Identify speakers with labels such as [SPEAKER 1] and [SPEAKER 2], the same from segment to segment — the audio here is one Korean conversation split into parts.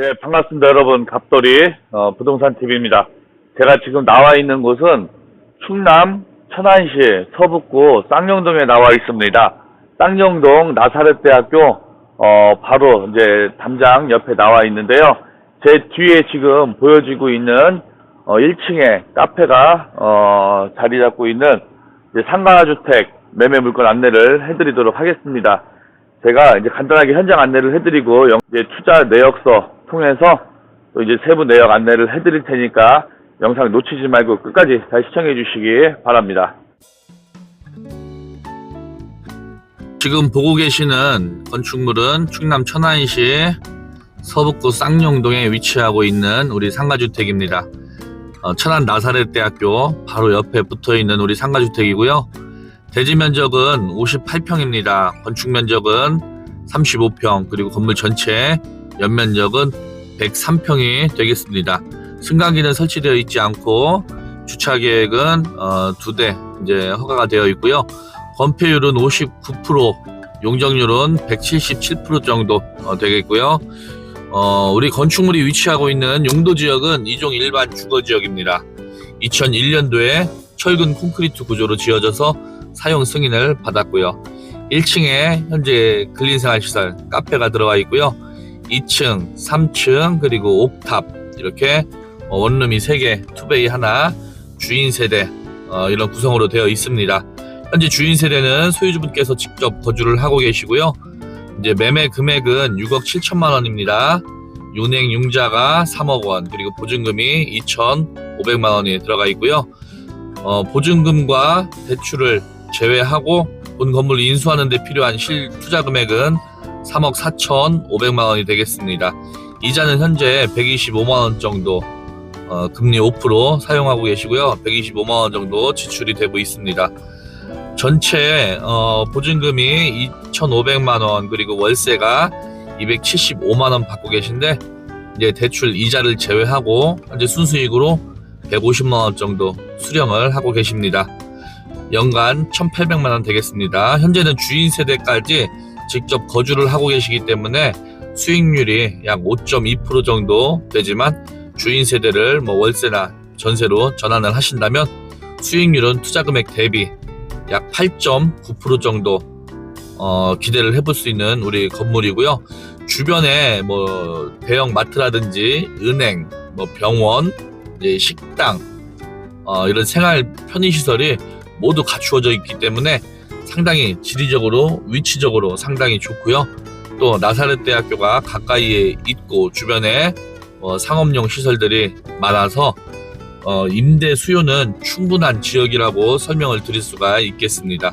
[SPEAKER 1] 네, 반갑습니다, 여러분. 갑돌이 어, 부동산 TV입니다. 제가 지금 나와 있는 곳은 충남 천안시 서북구 쌍용동에 나와 있습니다. 쌍용동 나사렛대학교 어, 바로 이제 담장 옆에 나와 있는데요. 제 뒤에 지금 보여지고 있는 어, 1층에 카페가 어, 자리 잡고 있는 상가주택 매매 물건 안내를 해드리도록 하겠습니다. 제가 이제 간단하게 현장 안내를 해드리고 영- 이제 투자 내역서 통해서 또 이제 세부 내역 안내를 해드릴 테니까 영상 놓치지 말고 끝까지 잘 시청해 주시기 바랍니다.
[SPEAKER 2] 지금 보고 계시는 건축물은 충남 천안시 서북구 쌍용동에 위치하고 있는 우리 상가주택입니다. 어, 천안 나사렛대학교 바로 옆에 붙어 있는 우리 상가주택이고요. 대지 면적은 58평입니다. 건축 면적은 35평 그리고 건물 전체 연면적은 103평이 되겠습니다. 승강기는 설치되어 있지 않고 주차 계획은 어, 두대 이제 허가가 되어 있고요. 건폐율은 59%, 용적률은 177% 정도 어, 되겠고요. 어, 우리 건축물이 위치하고 있는 용도 지역은 이종 일반 주거 지역입니다. 2001년도에 철근 콘크리트 구조로 지어져서 사용 승인을 받았고요. 1층에 현재 근린생활시설 카페가 들어가 있고요. 2층, 3층 그리고 옥탑 이렇게 어, 원룸이 3개, 투베이 하나, 주인 세대 어, 이런 구성으로 되어 있습니다. 현재 주인 세대는 소유주분께서 직접 거주를 하고 계시고요. 이제 매매 금액은 6억 7천만 원입니다. 윤행 융자가 3억 원 그리고 보증금이 2,500만 원이 들어가 있고요. 어, 보증금과 대출을 제외하고 본 건물을 인수하는 데 필요한 실 투자 금액은 3억 4,500만 원이 되겠습니다. 이자는 현재 125만 원 정도 어, 금리 5% 사용하고 계시고요. 125만 원 정도 지출이 되고 있습니다. 전체 어, 보증금이 2,500만 원 그리고 월세가 275만 원 받고 계신데 이제 대출 이자를 제외하고 현재 순수익으로 150만 원 정도 수령을 하고 계십니다. 연간 1,800만 원 되겠습니다. 현재는 주인 세대까지 직접 거주를 하고 계시기 때문에 수익률이 약 5.2% 정도 되지만 주인 세대를 뭐 월세나 전세로 전환을 하신다면 수익률은 투자 금액 대비 약 8.9% 정도 어, 기대를 해볼 수 있는 우리 건물이고요. 주변에 뭐 대형 마트라든지 은행, 뭐 병원, 식당 어, 이런 생활 편의 시설이 모두 갖추어져 있기 때문에 상당히 지리적으로 위치적으로 상당히 좋고요. 또 나사렛 대학교가 가까이에 있고 주변에 어, 상업용 시설들이 많아서 어, 임대 수요는 충분한 지역이라고 설명을 드릴 수가 있겠습니다.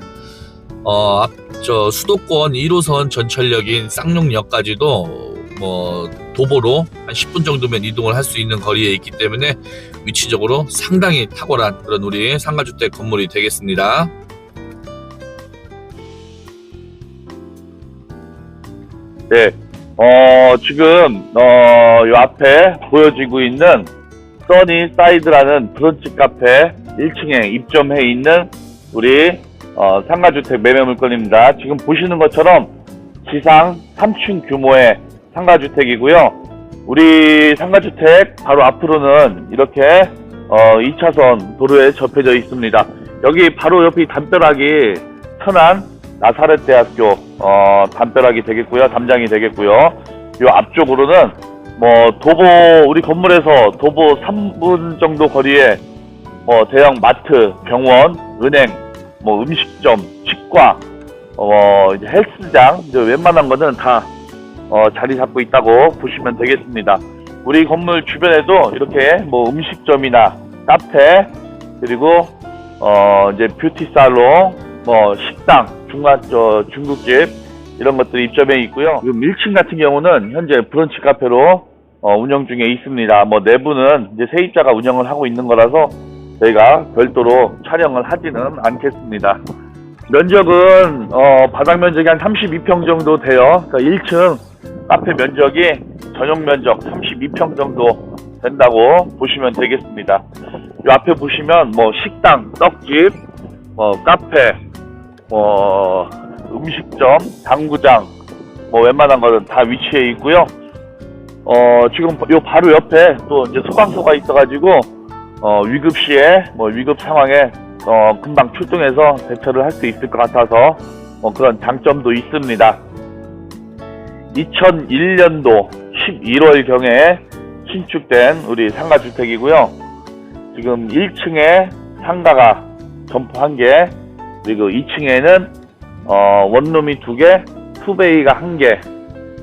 [SPEAKER 2] 어, 앞, 저 수도권 1호선 전철역인 쌍용역까지도 뭐 도보로 한 10분 정도면 이동을 할 수 있는 거리에 있기 때문에 위치적으로 상당히 탁월한 그런 우리 상가주택 건물이 되겠습니다.
[SPEAKER 1] 네, 어, 지금, 어, 요 앞에 보여지고 있는 써니 사이드라는 브런치 카페 1층에 입점해 있는 우리, 어, 상가주택 매매 물건입니다. 지금 보시는 것처럼 지상 3층 규모의 상가주택이고요. 우리 상가주택 바로 앞으로는 이렇게, 어, 2차선 도로에 접해져 있습니다. 여기 바로 옆이 담벼락이 천안 나사렛 대학교 어, 담벼락이 되겠고요. 담장이 되겠고요. 요 앞쪽으로는 뭐 도보 우리 건물에서 도보 3분 정도 거리에 뭐 대형 마트, 병원, 은행, 뭐 음식점, 치과, 어 이제 헬스장 이제 웬만한 거는 다 어, 자리 잡고 있다고 보시면 되겠습니다. 우리 건물 주변에도 이렇게 뭐 음식점이나 카페 그리고 어 이제 뷰티 살롱 뭐 식당, 중간 저 중국집 이런 것들이 입점해 있고요. 1층 같은 경우는 현재 브런치 카페로 어, 운영 중에 있습니다. 뭐 내부는 이제 세입자가 운영을 하고 있는 거라서 저희가 별도로 촬영을 하지는 않겠습니다. 면적은 어, 바닥 면적이 한 32평 정도 돼요. 그러니까 1층 카페 면적이 전용 면적 32평 정도 된다고 보시면 되겠습니다. 이 앞에 보시면 뭐 식당, 떡집, 뭐 카페, 뭐 음식점, 당구장, 뭐 웬만한 거는 다 위치해 있고요. 어, 지금 요 바로 옆에 또 이제 소방서가 있어가지고, 어, 위급 시에, 뭐 위급 상황에, 어, 금방 출동해서 대처를 할 수 있을 것 같아서, 뭐 그런 장점도 있습니다. 2001년도 11월 경에 신축된 우리 상가주택이고요. 지금 1층에 상가가 점포 한 개, 그리고 2층에는 어, 원룸이 두 개, 투베이가 한 개,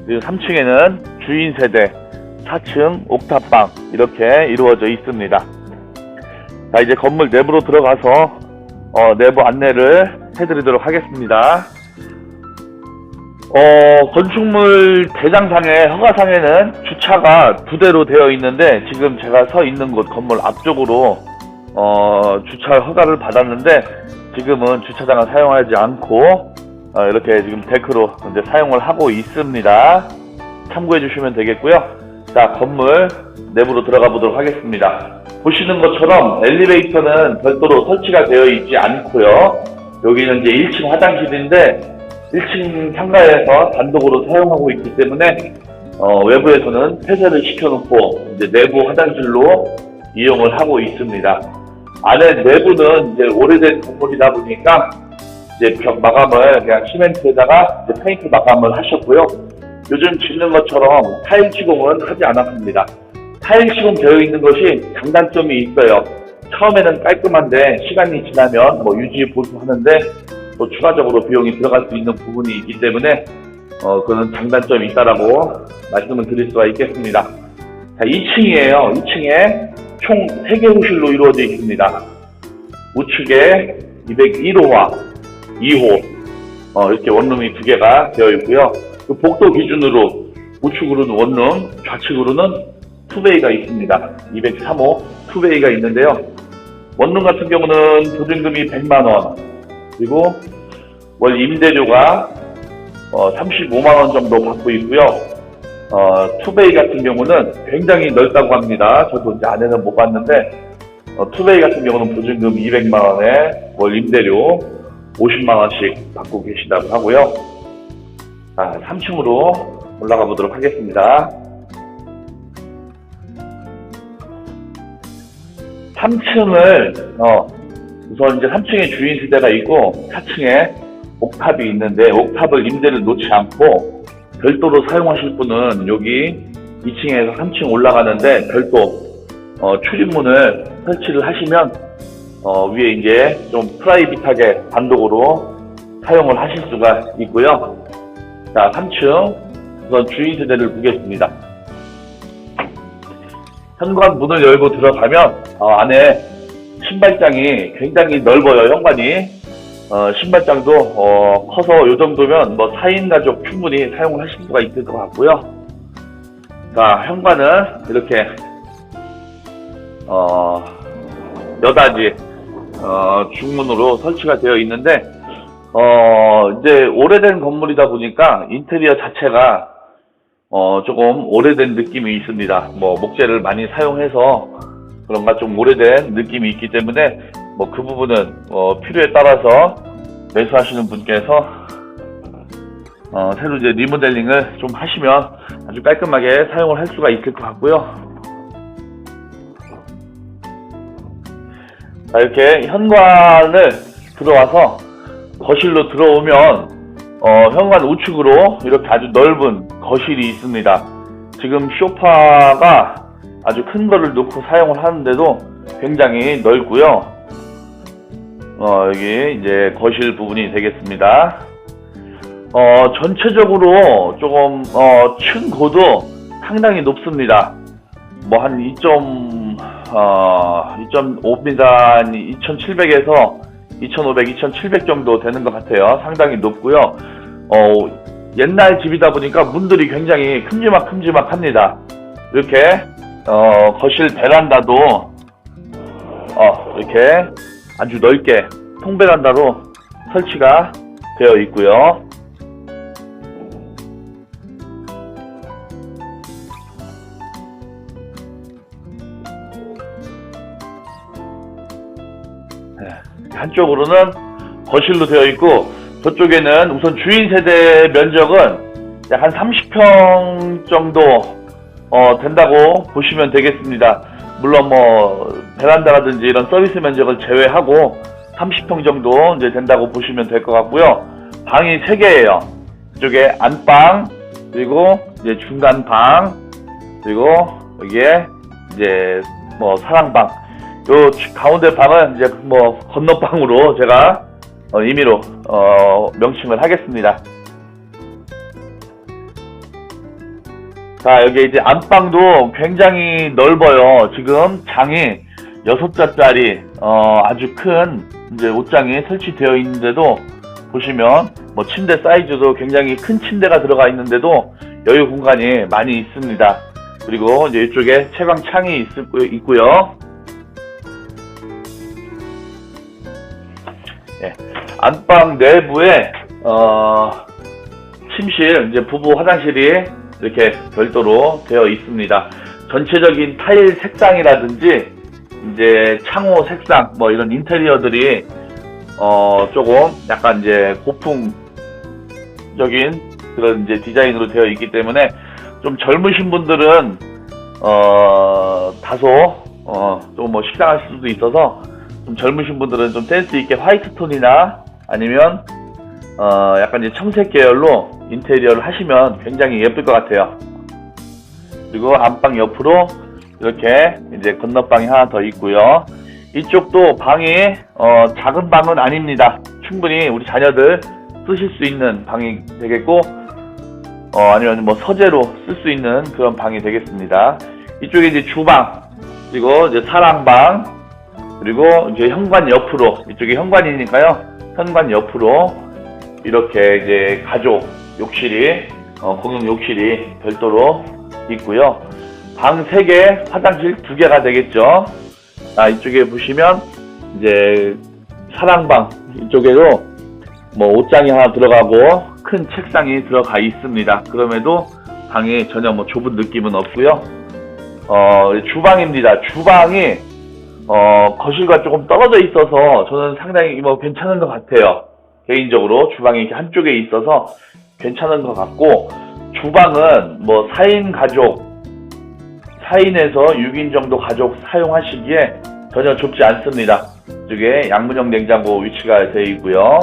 [SPEAKER 1] 그리고 3층에는 주인 세대, 4층 옥탑방 이렇게 이루어져 있습니다. 자 이제 건물 내부로 들어가서 어, 내부 안내를 해드리도록 하겠습니다. 어, 건축물 대장상의 허가상에는 주차가 두 대로 되어 있는데 지금 제가 서 있는 곳 건물 앞쪽으로 어, 주차 허가를 받았는데 지금은 주차장을 사용하지 않고 어, 이렇게 지금 데크로 이제 사용을 하고 있습니다. 참고해 주시면 되겠고요. 자, 건물 내부로 들어가 보도록 하겠습니다. 보시는 것처럼 엘리베이터는 별도로 설치가 되어 있지 않고요. 여기는 이제 1층 화장실인데 1층 상가에서 단독으로 사용하고 있기 때문에 어, 외부에서는 폐쇄를 시켜놓고 이제 내부 화장실로 이용을 하고 있습니다. 안에 내부는 이제 오래된 건물이다 보니까 이제 벽 마감을 그냥 시멘트에다가 이제 페인트 마감을 하셨고요. 요즘 짓는 것처럼 타일 시공은 하지 않았습니다. 타일 시공 되어 있는 것이 장단점이 있어요. 처음에는 깔끔한데 시간이 지나면 뭐 유지 보수하는데 또 추가적으로 비용이 들어갈 수 있는 부분이 있기 때문에 어 그는 장단점이 있다라고 말씀을 드릴 수가 있겠습니다. 자, 2층이에요. 2층에 총 3개 호실로 이루어져 있습니다. 우측에 201호와 2호 어, 이렇게 원룸이 두 개가 되어 있고요. 그 복도 기준으로 우측으로는 원룸, 좌측으로는 투베이가 있습니다. 203호 투베이가 있는데요. 원룸 같은 경우는 보증금이 100만 원, 그리고 월 임대료가 어, 35만 원 정도 받고 있고요. 어, 투베이 같은 경우는 굉장히 넓다고 합니다. 저도 이제 안에는 못 봤는데 어, 투베이 같은 경우는 보증금 200만 원에 월 임대료 50만 원씩 받고 계시다고 하고요. 자, 3층으로 올라가 보도록 하겠습니다. 3층을 어, 우선 이제 3층에 주인 세대가 있고 4층에 옥탑이 있는데 옥탑을 임대를 놓지 않고 별도로 사용하실 분은 여기 2층에서 3층 올라가는데 별도 어, 출입문을 설치를 하시면 어, 위에 이제 좀 프라이빗하게 단독으로 사용을 하실 수가 있고요. 자, 3층 우선 주인 세대를 보겠습니다. 현관 문을 열고 들어가면 어, 안에 신발장이 굉장히 넓어요, 현관이. 어, 신발장도 어, 커서 이 정도면 뭐 4인 가족 충분히 사용을 하실 수가 있을 것 같고요. 자, 현관은 이렇게 어, 여닫이 어, 중문으로 설치가 되어 있는데 어, 이제 오래된 건물이다 보니까 인테리어 자체가 어, 조금 오래된 느낌이 있습니다. 뭐 목재를 많이 사용해서 그런가 좀 오래된 느낌이 있기 때문에 뭐 그 부분은 어, 필요에 따라서 매수하시는 분께서 어, 새로 이제 리모델링을 좀 하시면 아주 깔끔하게 사용을 할 수가 있을 것 같고요. 자, 이렇게 현관을 들어와서 거실로 들어오면 어, 현관 우측으로 이렇게 아주 넓은 거실이 있습니다. 지금 쇼파가 아주 큰 거를 놓고 사용을 하는데도 굉장히 넓고요. 어, 여기 이제 거실 부분이 되겠습니다. 어, 전체적으로 조금 어, 층고도 상당히 높습니다. 뭐 한 2. 어, 2.5m, 2,700에서 2,500, 2,700 정도 되는 것 같아요. 상당히 높고요. 어, 옛날 집이다 보니까 문들이 굉장히 큼지막큼지막합니다. 이렇게 어, 거실 베란다도 어, 이렇게 아주 넓게 통베란다로 설치가 되어 있고요. 네, 한쪽으로는 거실로 되어 있고 저쪽에는 우선 주인 세대 면적은 약 한 30평 정도 어, 된다고 보시면 되겠습니다. 물론 뭐 베란다라든지 이런 서비스 면적을 제외하고 30평 정도 이제 된다고 보시면 될 것 같고요. 방이 3개예요. 이쪽에 안방 그리고 이제 중간 방 그리고 여기에 이제 뭐 사랑방 요 가운데 방은 이제 뭐 건너방으로 제가 어, 임의로 어, 명칭을 하겠습니다. 자, 여기 이제 안방도 굉장히 넓어요. 지금 장이 6자짜리, 어, 아주 큰, 이제 옷장이 설치되어 있는데도, 보시면, 뭐, 침대 사이즈도 굉장히 큰 침대가 들어가 있는데도, 여유 공간이 많이 있습니다. 그리고 이제 이쪽에 채광 창이 있, 있고요. 예, 안방 내부에, 어, 침실, 이제 부부 화장실이 이렇게 별도로 되어 있습니다. 전체적인 타일 색상이라든지 이제 창호 색상 뭐 이런 인테리어들이 어 조금 약간 이제 고풍적인 그런 이제 디자인으로 되어 있기 때문에 좀 젊으신 분들은 어 다소 어좀뭐 식상할 수도 있어서 좀 젊으신 분들은 좀 센스 있게 화이트 톤이나 아니면 어, 약간 이제 청색 계열로 인테리어를 하시면 굉장히 예쁠 것 같아요. 그리고 안방 옆으로 이렇게 이제 건너방이 하나 더 있고요. 이쪽도 방이 어, 작은 방은 아닙니다. 충분히 우리 자녀들 쓰실 수 있는 방이 되겠고 어, 아니면 뭐 서재로 쓸 수 있는 그런 방이 되겠습니다. 이쪽에 이제 주방 그리고 이제 사랑방 그리고 이제 현관 옆으로 이쪽이 현관이니까요. 현관 옆으로 이렇게 이제 가족 욕실이 어, 공용 욕실이 별도로 있고요. 방 3개, 화장실 2개가 되겠죠. 아, 이쪽에 보시면 이제 사랑방 이쪽에도 뭐 옷장이 하나 들어가고 큰 책상이 들어가 있습니다. 그럼에도 방에 전혀 뭐 좁은 느낌은 없고요. 어, 주방입니다. 주방이 어, 거실과 조금 떨어져 있어서 저는 상당히 뭐 괜찮은 것 같아요. 개인적으로 주방이 이렇게 한쪽에 있어서 괜찮은 것 같고 주방은 뭐 4인 가족 4인에서 6인 정도 가족 사용하시기에 전혀 좁지 않습니다. 이쪽에 양문형 냉장고 위치가 되어 있고요.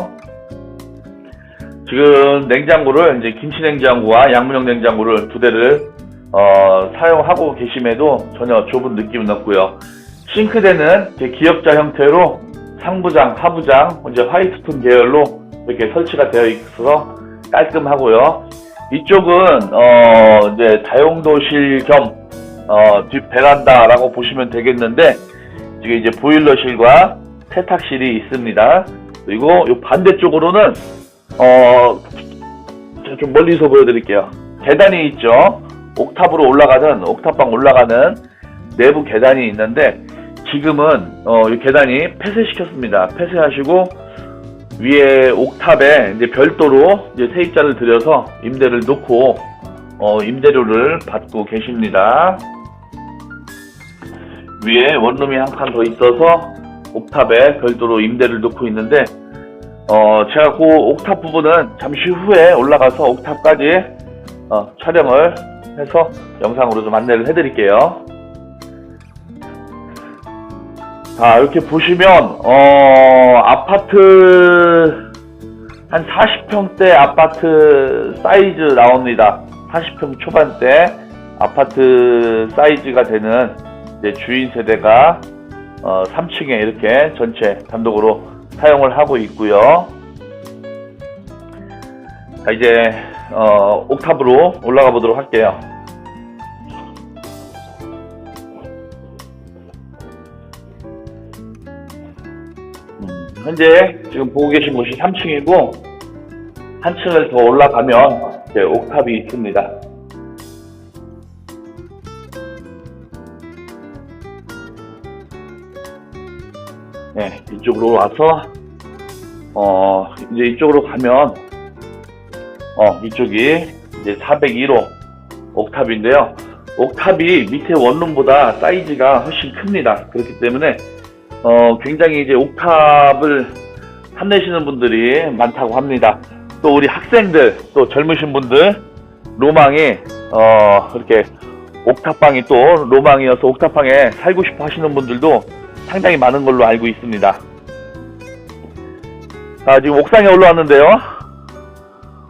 [SPEAKER 1] 지금 냉장고를 이제 김치 냉장고와 양문형 냉장고를 두 대를 어, 사용하고 계심에도 전혀 좁은 느낌은 없고요. 싱크대는 기역자 형태로 상부장, 하부장, 이제 화이트톤 계열로 이렇게 설치가 되어 있어서 깔끔하고요. 이쪽은 어 이제 다용도실 겸 어, 뒷 베란다라고 보시면 되겠는데 지금 이제 보일러실과 세탁실이 있습니다. 그리고 이 반대쪽으로는 어, 좀 멀리서 보여드릴게요. 계단이 있죠. 옥탑으로 올라가는 옥탑방 올라가는 내부 계단이 있는데 지금은 어, 이 계단이 폐쇄시켰습니다. 폐쇄하시고 위에 옥탑에 이제 별도로 이제 세입자를 들여서 임대를 놓고 어, 임대료를 받고 계십니다. 위에 원룸이 한 칸 더 있어서 옥탑에 별도로 임대를 놓고 있는데 어, 제가 그 옥탑 부분은 잠시 후에 올라가서 옥탑까지 어, 촬영을 해서 영상으로 좀 안내를 해드릴게요. 자, 이렇게 보시면, 어, 아파트, 한 40평대 아파트 사이즈 나옵니다. 40평 초반대 아파트 사이즈가 되는 이제 주인 세대가, 어, 3층에 이렇게 전체 단독으로 사용을 하고 있고요. 자, 이제, 어, 옥탑으로 올라가 보도록 할게요. 현재 지금 보고 계신 곳이 3층이고 한 층을 더 올라가면 이제 옥탑이 있습니다. 네, 이쪽으로 와서 어 이제 이쪽으로 가면 어 이쪽이 이제 401호 옥탑인데요. 옥탑이 밑에 원룸보다 사이즈가 훨씬 큽니다. 그렇기 때문에 어, 굉장히 이제 옥탑을 탐내시는 분들이 많다고 합니다. 또 우리 학생들, 또 젊으신 분들, 로망이, 어, 이렇게 옥탑방이 또 로망이어서 옥탑방에 살고 싶어 하시는 분들도 상당히 많은 걸로 알고 있습니다. 자, 지금 옥상에 올라왔는데요.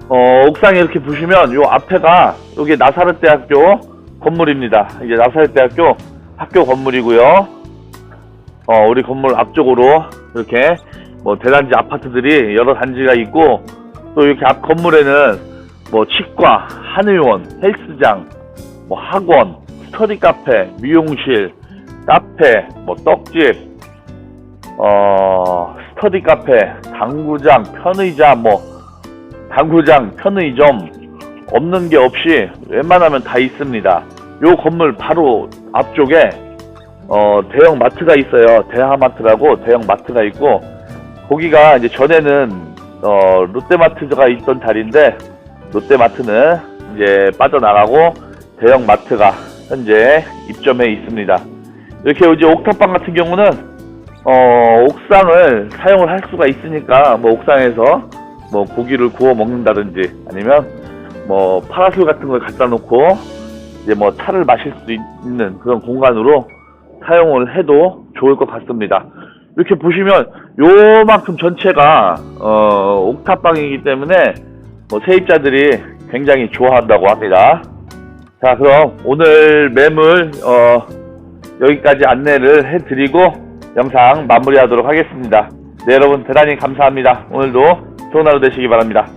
[SPEAKER 1] 어, 옥상에 이렇게 보시면 요 앞에가 여기 나사렛 대학교 건물입니다. 이제 나사렛 대학교 학교 건물이고요. 어, 우리 건물 앞쪽으로 이렇게 뭐 대단지 아파트들이 여러 단지가 있고 또 이렇게 앞 건물에는 뭐 치과, 한의원, 헬스장, 뭐 학원, 스터디 카페, 미용실, 카페, 뭐 떡집, 어, 스터디 카페, 당구장, 편의점, 뭐 당구장, 편의점 없는 게 없이 웬만하면 다 있습니다. 요 건물 바로 앞쪽에 어, 대형 마트가 있어요. 대하마트라고 대형 마트가 있고 거기가 이제 전에는 어, 롯데마트가 있던 자리인데 롯데마트는 이제 빠져나가고 대형 마트가 현재 입점해 있습니다. 이렇게 이제 옥탑방 같은 경우는 어, 옥상을 사용을 할 수가 있으니까 뭐 옥상에서 뭐 고기를 구워 먹는다든지 아니면 뭐 파라솔 같은 걸 갖다 놓고 이제 뭐 차를 마실 수 있는 그런 공간으로 사용을 해도 좋을 것 같습니다. 이렇게 보시면 요만큼 전체가 어, 옥탑방이기 때문에 뭐 세입자들이 굉장히 좋아한다고 합니다. 자 그럼 오늘 매물 어, 여기까지 안내를 해드리고 영상 마무리하도록 하겠습니다. 네 여러분 대단히 감사합니다. 오늘도 좋은 하루 되시기 바랍니다.